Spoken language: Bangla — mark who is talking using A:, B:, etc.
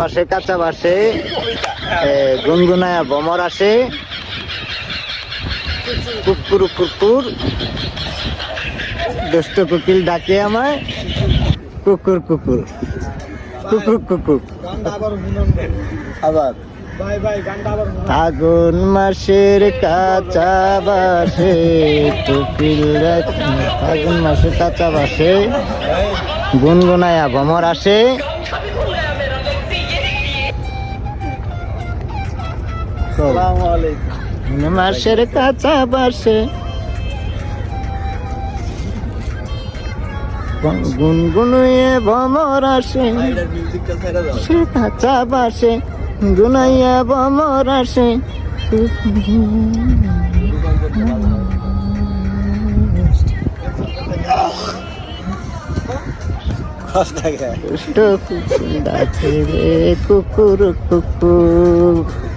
A: পাশে কাঁচা বাসে গুনগুনায়া ভমর আসে। কুকুর কুকুর। দুষ্ট কুকিল ডাকে আমায়। কুকুর কুকুর। কুকুর কুকুর। আবার। আগুন মাসের কাঁচা বাসে, কুকিল আগুন মাসের কাঁচা বাসে, গুনগুনায়া ভমর আসে। মাসের কাঁচা বাসে। গুনগুনুয়ে ভমর আসে। সে কাঁচা বাসে গুনাইয়া ভমর আসে। কুকুর কুকুর কুকুর।